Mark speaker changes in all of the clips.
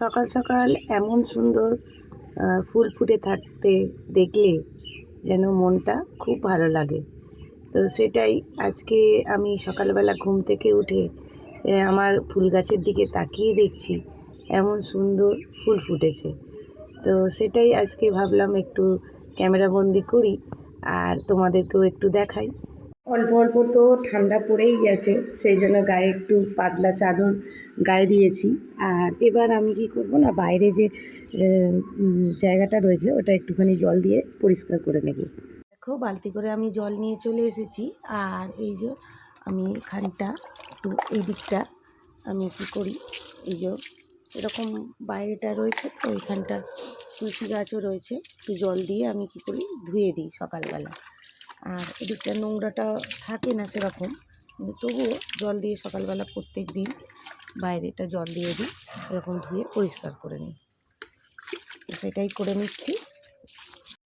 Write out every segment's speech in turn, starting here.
Speaker 1: সকাল সকাল এমন সুন্দর ফুল ফুটে থাকতে দেখলে যেন মনটা খুব ভালো লাগে। তো সেটাই আজকে আমি সকালবেলা ঘুম থেকে উঠে আমার ফুল গাছের দিকে তাকিয়ে দেখছি, এমন সুন্দর ফুল ফুটেছে। তো সেটাই আজকে ভাবলাম একটু ক্যামেরাবন্দি করি, আর তোমাদেরকেও একটু দেখাই। অল্প অল্প তো ঠান্ডা পড়েই গেছে, সেই জন্য গায়ে একটু পাতলা চাদর গায়ে দিয়েছি। আর এবার আমি কি করব না, বাইরে যে জায়গাটা রয়েছে, ওটা একটুখানি জল দিয়ে পরিষ্কার করে নেব। দেখো, বালতি করে আমি জল নিয়ে চলে এসেছি, আর এই যে আমি এখানটা একটু এই দিকটা আমি কি করি, এই যে এরকম বাইরেটা রয়েছে, তো এইখানটা তুলসী গাছও রয়েছে, একটু জল দিয়ে আমি কি করি, ধুয়ে দিই সকালবেলা। আর এদিকটা নোংরাটা থাকে না সেরকম কিন্তু তবুও জল দিয়ে সকালবেলা প্রত্যেক দিন বাইরেটা জল দিয়ে দিই এরকম ধুয়ে পরিষ্কার করে নিই। তো সেটাই করে নিচ্ছি।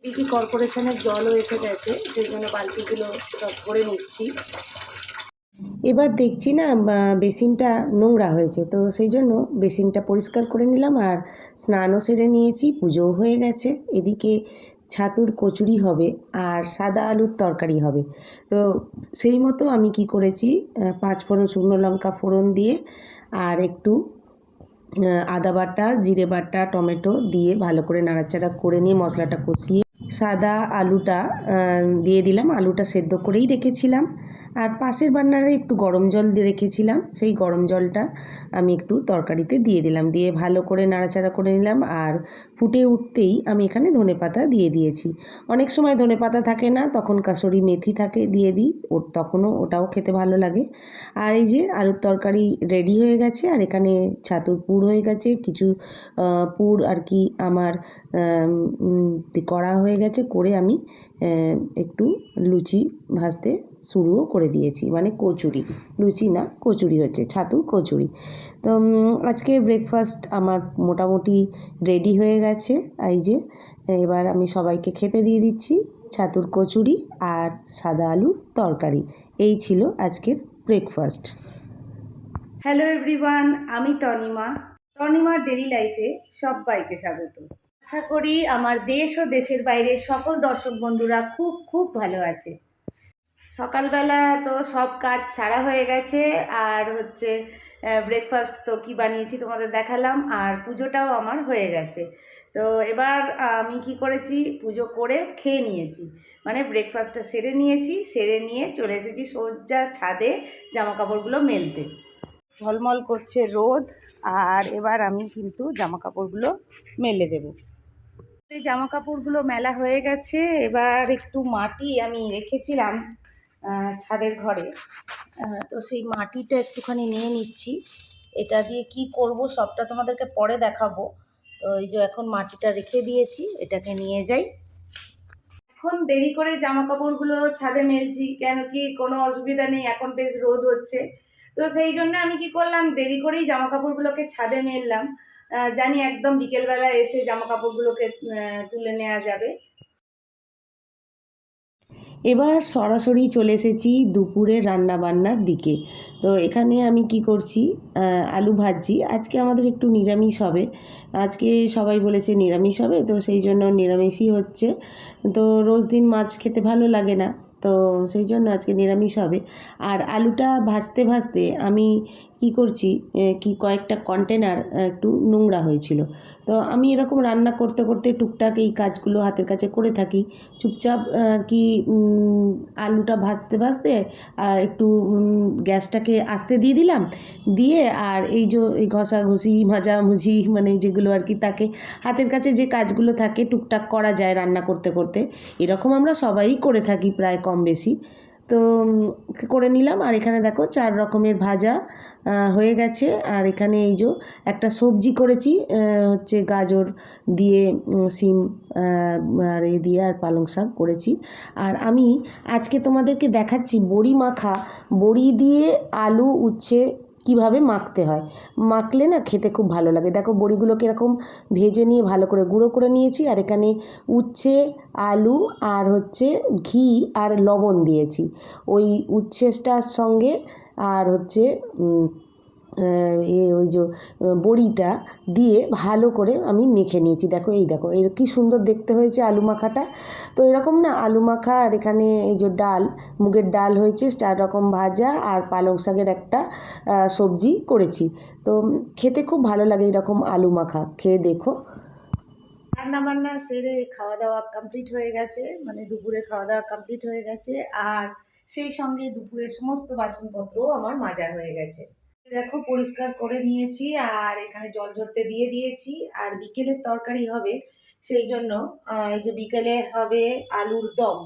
Speaker 1: দিদি কর্পোরেশনের জলও এসে গেছে সেই জন্য বালতিগুলো সব করে নিচ্ছি। এবার দেখছি না বেসিনটা নোংরা হয়েছে তো সেই জন্য বেসিনটা পরিষ্কার করে নিলাম আর স্নানও সেরে নিয়েছি পুজোও হয়ে গেছে। এদিকে ছাতুর কচুরি হবে আর সাদা আলুর তরকারি হবে। তো সেই মতো আমি কি করেছি পাঁচ ফোড়ন শুকনো লঙ্কা ফোড়ন দিয়ে আর একটু আদা বাটা, জিরে বাটা, টমেটো দিয়ে ভালো করে নাড়াচাড়া করে নিয়ে মশলাটা কষিয়ে সাদা আলুটা দিয়ে দিলাম। আলুটা সেদ্ধ করেই রেখেছিলাম। আর পাশের বান্নারে একটু গরম জল দিয়ে রেখেছিলাম। সেই গরম জলটা আমি একটু তরকারিতে দিয়ে দিলাম। দিয়ে ভালো করে নাড়াচাড়া করে নিলাম। আর ফুটে উঠতেই আমি এখানে ধনে পাতা দিয়ে দিয়েছি। অনেক সময় ধনে পাতা থাকে না তখন কাসরি মেথি থাকে দিয়ে দিই। ওর তখনও ওটাও খেতে ভালো লাগে। আর এই যে আলুর তরকারি রেডি হয়ে গেছে আর এখানে ছাতুর পুর হয়ে গেছে। কিছু পুর আর কি আমার আম, করা হয়ে গেছে করে আমি একটু লুচি ভাজতে শুরুও করে দিয়েছি। মানে কচুরি। লুচি না, কচুরি হচ্ছে, ছাতুর কচুরি। তো আজকে ব্রেকফাস্ট আমার মোটামুটি রেডি হয়ে গেছে। এই যে, এবার আমি সবাইকে খেতে দিয়ে দিচ্ছি ছাতুর কচুরি আর সাদা আলুর তরকারি। এই ছিল আজকের ব্রেকফাস্ট হ্যালো এভরিওয়ান আমি তনিমা। তনিমার ডেলি লাইফে সবাইকে স্বাগত। আশা করি আমার দেশ ও দেশের বাইরে সকল দর্শক বন্ধুরা খুব খুব ভালো আছে। সকালবেলা তো সব কাজ সারা হয়ে গেছে, আর হচ্ছে ব্রেকফাস্ট তো কি বানিয়েছি তোমাদের দেখালাম, আর পুজোটাও আমার হয়ে গেছে। তো এবার আমি কি করেছি, পুজো করে খেয়ে নিয়েছি। মানে ব্রেকফাস্টটা সেরে নিয়েছি, সেরে নিয়ে চলে এসেছি সোজা ছাদে জামা কাপড়গুলো মেলতে। ঝলমল করছে রোদ, আর এবার আমি কিন্তু জামা কাপড়গুলো মেলে দেবো। এই জামা কাপড়গুলো মেলা হয়ে গেছে। এবার একটু মাটি আমি রেখেছিলাম ছাদের ঘরে। তো সেই মাটিটা একটুখানি নিয়ে নিচ্ছি। এটা দিয়ে কি করব সবটা তোমাদেরকে পরে দেখাবো। তো এই যে এখন মাটিটা রেখে দিয়েছি, এটাকে নিয়ে যাই। এখন দেরি করে জামা কাপড়গুলো ছাদে মেলছি, কেন কি কোনো অসুবিধা নেই, এখন বেশ রোদ হচ্ছে। তো সেই জন্য আমি কি করলাম, দেরি করেই জামা কাপড়গুলোকে ছাদে মেললাম। জানি একদম বিকেলবেলা এসে জামা কাপড়গুলোকে তুলে নেওয়া যাবে। এবার সরাসরি চলে এসেছি দুপুরে রান্না বান্নার দিকে। তো এখানে আমি কি করছি? আলু ভাজি। আজকে আমাদের একটু নিরামিষ হবে। আজকে সবাই বলেছে নিরামিষ হবে, তো সেই জন্য নিরামিষই হচ্ছে। তো রোজ দিন মাছ খেতে ভালো লাগে না। তো সেই জন্য আজকে নিরামিষ হবে। আর আলুটা ভাজতে ভাজতে আমি কি করছি কি কয়েকটা কন্টেনার একটু নোংরা হয়েছিল। তো আমি এরকম রান্না করতে করতে টুকটাক এই কাজগুলো হাতের কাছে করে থাকি। চুপচাপ আর কি আলুটা ভাজতে ভাজতে একটু গ্যাসটাকে আস্তে দিয়ে দিলাম। দিয়ে আর এই যে, এই ঘষাঘষি মাজামুজি মানে যেগুলো আর কি তাকে হাতের কাছে যে কাজগুলো থাকে, টুকটাক করা যায় রান্না করতে করতে। এরকম আমরা সবাই করে থাকি প্রায় বেশি তো করে নিলাম। আর এখানে দেখো চার রকমের ভাজা হয়ে গেছে। আর এখানে এই যে একটা সবজি করেছি হচ্ছে গাজর দিয়ে সিম আর এ দিয়ে আর পালং শাক করেছি। আর আমি আজকে তোমাদেরকে দেখাচ্ছি বড়ি মাখা। বড়ি দিয়ে আলু, উচ্ছে কীভাবে মাখতে হয়? মাখলে না খেতে খুব ভালো লাগে। দেখো বড়িগুলোকে এরকম ভেজে নিয়ে ভালো করে গুঁড়ো করে নিয়েছি আর এখানে উচ্ছে, আলু আর হচ্ছে ঘি আর লবণ দিয়েছি। ওই উচ্ছেটার সঙ্গে আর হচ্ছে এ ওই যে বড়িটা দিয়ে ভালো করে আমি মেখে নিয়েছি। দেখো, এই দেখো, এর কি সুন্দর দেখতে হয়েছে আলু মাখাটা। তো এরকম না, আলু মাখা আর এখানে এই যে ডাল, মুগের ডাল হয়েছে, চার রকম ভাজা আর পালং শাকের একটা সবজি করেছি। তো খেতে খুব ভালো লাগে এরকম আলু মাখা। খেয়ে দেখো। রান্না বান্না সেরে খাওয়া দাওয়া কমপ্লিট হয়ে গেছে মানে দুপুরে খাওয়া দাওয়া কমপ্লিট হয়ে গেছে, আর সেই সঙ্গে দুপুরের সমস্ত বাসনপত্রও আমার মাজা হয়ে গেছে। দেখো পরিষ্কার করে নিয়েছি আর এখানে জল ঝরতে দিয়ে দিয়েছি। আর বিকেলের তরকারি হবে সেই জন্য এই যে বিকেলে হবে আলুর দম।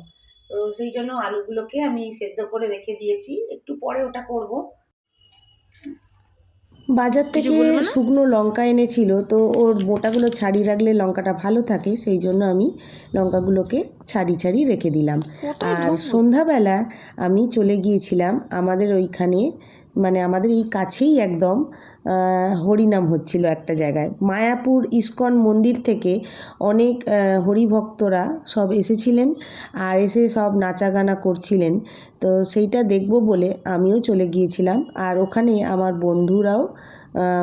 Speaker 1: তো সেই জন্য আলুগুলোকে আমি সেদ্ধ করে রেখে দিয়েছি। একটু পরে ওটা করব। বাজার থেকে শুকনো লঙ্কা এনেছিল তো ওর মোটাগুলো ছাড়িয়ে রাখলে লঙ্কাটা ভালো থাকে সেই জন্য আমি লঙ্কাগুলোকে ছাড়ি ছাড়ি রেখে দিলাম। আর সন্ধ্যাবেলা আমি চলে গিয়েছিলাম আমাদের ওইখানে মানে আমাদের এই কাছেই একদম হরিনাম হচ্ছিল একটা জায়গায়। মায়াপুর ইস্কন মন্দির থেকে অনেক হরিভক্তরা সব এসেছিলেন আর এসে সব নাচা গানা করছিলেন। তো সেইটা দেখব বলে আমিও চলে গিয়েছিলাম। আর ওখানে আমার বন্ধুরাও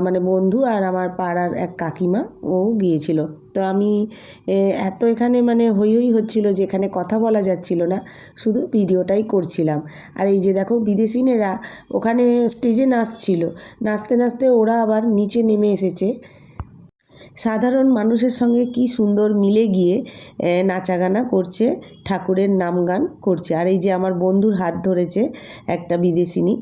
Speaker 1: মানে বন্ধু আর আমার পাড়ার এক কাকিমা ও গিয়েছিল। তো আমি এত এখানে মানে হই হই হচ্ছিল যে এখানে কথা বলা যাচ্ছিল না, শুধু ভিডিওটাই করছিলাম। আর এই যে দেখো বিদেশিনেরা ওখানে স্টেজে নাচছিল, নাচতে নাচতে ওরা আবার নিচে নেমে এসেছে। সাধারণ মানুষের সঙ্গে কি সুন্দর মিলে গিয়ে নাচাগানা করছে, ঠাকুরের নাম গান করছে। আর এই যে আমার বন্ধুর হাত ধরেছে একটা বিদেশিনী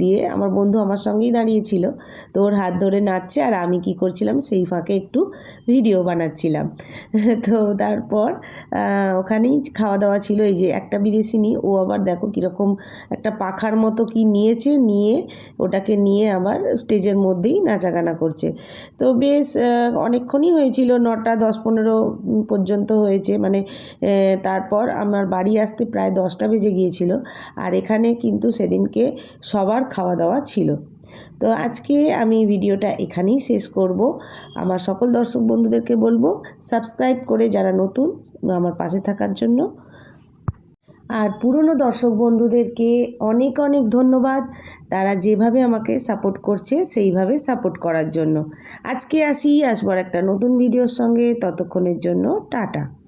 Speaker 1: দিয়ে আমার বন্ধু আমার সঙ্গেই দাঁড়িয়েছিল। তো ওর হাত ধরে নাচছে আর আমি কি করছিলাম, সেই ফাঁকে একটু ভিডিও বানাচ্ছিলাম। তো তারপর ওখানেই খাওয়া দাওয়া ছিল। এই যে একটা বিদেশিনী, ও আবার দেখো কীরকম একটা পাখার মতো কি নিয়েছে, নিয়ে ওটাকে নিয়ে আবার স্টেজের মধ্যেই নাচাগানা করছে। তো বেশ অনেকক্ষণই হয়েছিল, নটা দশ পনেরো পর্যন্ত হয়েছে। মানে তারপর আমার বাড়ি আসতে প্রায় দশটা বেজে গিয়েছিল আর এখানে কিন্তু সেদিনকে সবার খাওয়া দাওয়া ছিল। তো আজকে আমি ভিডিওটা এখানেই শেষ করব। আমার সকল দর্শক বন্ধুদেরকে বলব, সাবস্ক্রাইব করে যারা নতুন, আমার পাশে থাকার জন্য আর পুরনো দর্শক বন্ধুদেরকে অনেক অনেক ধন্যবাদ। তারা যেভাবে আমাকে সাপোর্ট করছে, সেইভাবে সাপোর্ট করার জন্য। আজকে আসি, আসবার একটা নতুন ভিডিওর সঙ্গে। ততক্ষণের জন্য টাটা।